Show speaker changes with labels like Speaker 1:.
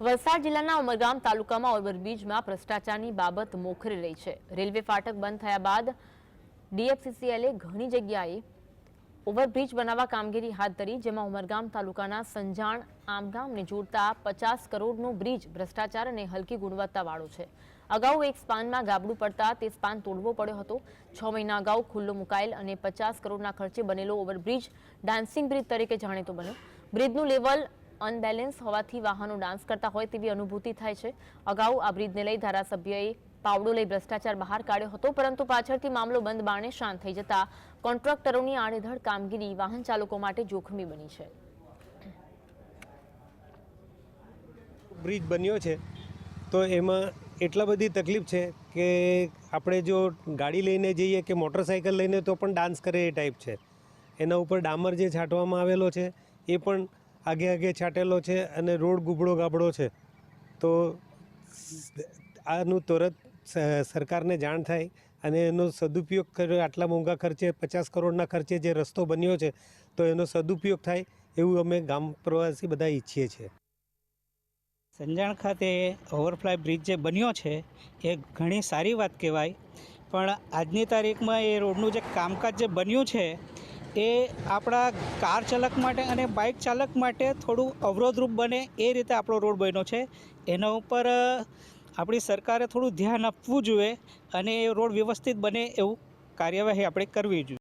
Speaker 1: વલસાડ જિલ્લાના ઉમરગામ તાલુકામાં ઓવરબ્રિજમાં ભ્રષ્ટાચારની બાબત મોખરે રહી છે. રેલવે ફાટક બંધ થયા બાદ ડીએફસીસીએલે ઘણી જગ્યાએ ઓવરબ્રિજ બનાવવા કામગીરી હાથ ધરી, જેમાં ઉમરગામ તાલુકાના સંજાણ આમગામને જોડતા પચાસ કરોડનું બ્રિજ ભ્રષ્ટાચાર અને હલકી ગુણવત્તાવાળો છે. અગાઉ એક સ્પાનમાં ગાબડું પડતા તે સ્પાન તોડવો પડ્યો હતો. છ મહિના અગાઉ ખુલ્લો મુકાયેલ અને પચાસ કરોડના ખર્ચે બનેલો ઓવરબ્રિજ ડાન્સિંગ બ્રિજ તરીકે જાણીતો બન્યો. બ્રિજનું લેવલ અનબેલેન્સ હોવાથી વાહનો ડાન્સ કરતા હોય તેવી અનુભૂતિ થાય છે. અગાઉ આ બ્રિજને લઈ ધારાસભ્યએ પાવડો લઈ ભ્રષ્ટાચાર બહાર કાઢ્યો હતો, પરંતુ પાછળથી મામલો બંધ બાણે શાંત થઈ જતા કોન્ટ્રાક્ટરોની આડેધડ કામગીરી વાહન ચાલકો માટે જોખમી બની છે.
Speaker 2: બ્રિજ બન્યો છે. તો એમાં એટલા બધી તકલીફ છે કે આપણે જો ગાડી લઈને જઈએ કે મોટરસાઇકલ લઈને તો પણ ડાન્સ કરે એ ટાઈપ છે. એના ઉપર ડામર જે છાંટવામાં આવેલો છે, એ પણ આગે આગે છાંટેલો છે અને રોડ ગુબડો ગાબડો છે. તો આનું તરત સરકારને જાણ થાય અને એનો સદુપયોગ કર્યો આટલા મોંઘા ખર્ચે, પચાસ કરોડના ખર્ચે જે રસ્તો બન્યો છે, તો એનો સદુપયોગ થાય એવું અમે ગામ પ્રવાસી બધા ઈચ્છીએ છીએ.
Speaker 3: સંજાણ ખાતે ઓવરફ્લાય બ્રિજ જે બન્યો છે, એ ઘણી સારી વાત કહેવાય. પણ આજની તારીખમાં એ રોડનું જે કામકાજ જે બન્યું છે એ આપણા કાર ચાલક માટે અને બાઇક ચાલક માટે થોડું અવરોધરૂપ બને એ રીતે આપણો રોડ બન્યો છે. એના ઉપર આપણી સરકારે થોડું ધ્યાન આપવું જોઈએ અને એ રોડ વ્યવસ્થિત બને એવું કાર્યવાહી આપણે કરવી જોઈએ.